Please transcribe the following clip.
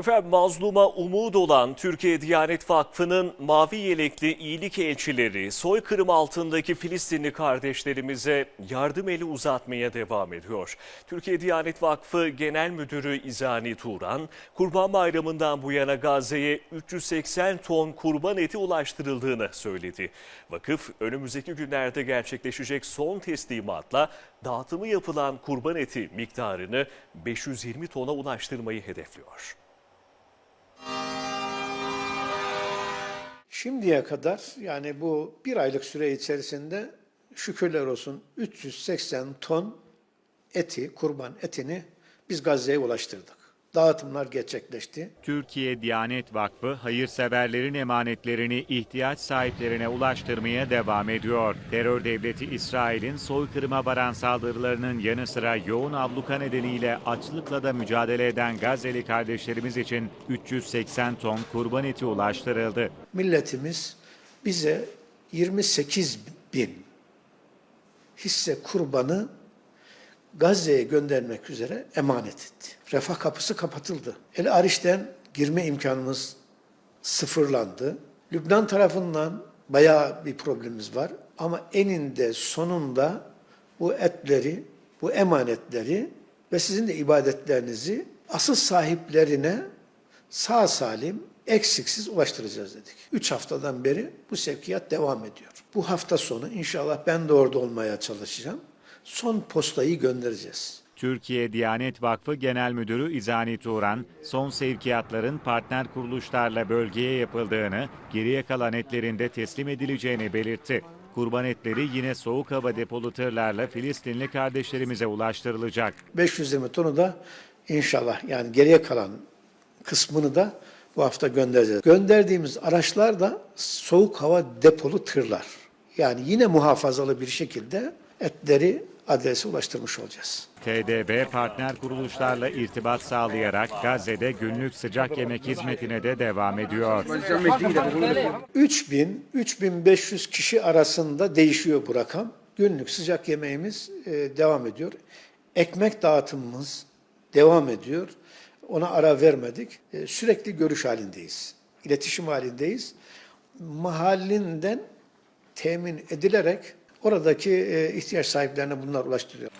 Efendim mazluma umut olan Türkiye Diyanet Vakfı'nın mavi yelekli iyilik elçileri soykırım altındaki Filistinli kardeşlerimize yardım eli uzatmaya devam ediyor. Türkiye Diyanet Vakfı Genel Müdürü İzani Turan, Kurban Bayramı'ndan bu yana Gazze'ye 380 ton kurban eti ulaştırıldığını söyledi. Vakıf önümüzdeki günlerde gerçekleşecek son teslimatla dağıtımı yapılan kurban eti miktarını 520 tona ulaştırmayı hedefliyor. Şimdiye kadar yani bu bir aylık süre içerisinde şükürler olsun 380 ton eti, kurban etini biz Gazze'ye ulaştırdık. Dağıtımlar gerçekleşti. Türkiye Diyanet Vakfı hayırseverlerin emanetlerini ihtiyaç sahiplerine ulaştırmaya devam ediyor. Terör devleti İsrail'in soykırıma varan saldırılarının yanı sıra yoğun abluka nedeniyle açlıkla da mücadele eden Gazze'li kardeşlerimiz için 380 ton kurban eti ulaştırıldı. Milletimiz bize 28 bin hisse kurbanı Gazze'ye göndermek üzere emanet etti. Refah kapısı kapatıldı. El Ariş'ten girme imkanımız sıfırlandı. Lübnan tarafından bayağı bir problemimiz var. Ama eninde sonunda bu etleri, bu emanetleri ve sizin de ibadetlerinizi asıl sahiplerine sağ salim, eksiksiz ulaştıracağız dedik. Üç haftadan beri bu sevkiyat devam ediyor. Bu hafta sonu inşallah ben de orada olmaya çalışacağım. Son postayı göndereceğiz. Türkiye Diyanet Vakfı Genel Müdürü İzani Turan, son sevkiyatların partner kuruluşlarla bölgeye yapıldığını, geriye kalan etlerin de teslim edileceğini belirtti. Kurban etleri yine soğuk hava depolu tırlarla Filistinli kardeşlerimize ulaştırılacak. 520 tonu da inşallah yani geriye kalan kısmını da bu hafta göndereceğiz. Gönderdiğimiz araçlar da soğuk hava depolu tırlar. Yani yine muhafazalı bir şekilde etleri adrese ulaştırmış olacağız. TDB partner kuruluşlarla irtibat sağlayarak Gazze'de günlük sıcak yemek hizmetine de devam ediyor. 3000 3500 kişi arasında değişiyor bu rakam. Günlük sıcak yemeğimiz e, devam ediyor. Ekmek dağıtımımız devam ediyor. Ona ara vermedik. E, sürekli görüş halindeyiz. İletişim halindeyiz. Mahallinden temin edilerek oradaki e, ihtiyaç sahiplerine bunlar ulaştırılıyor.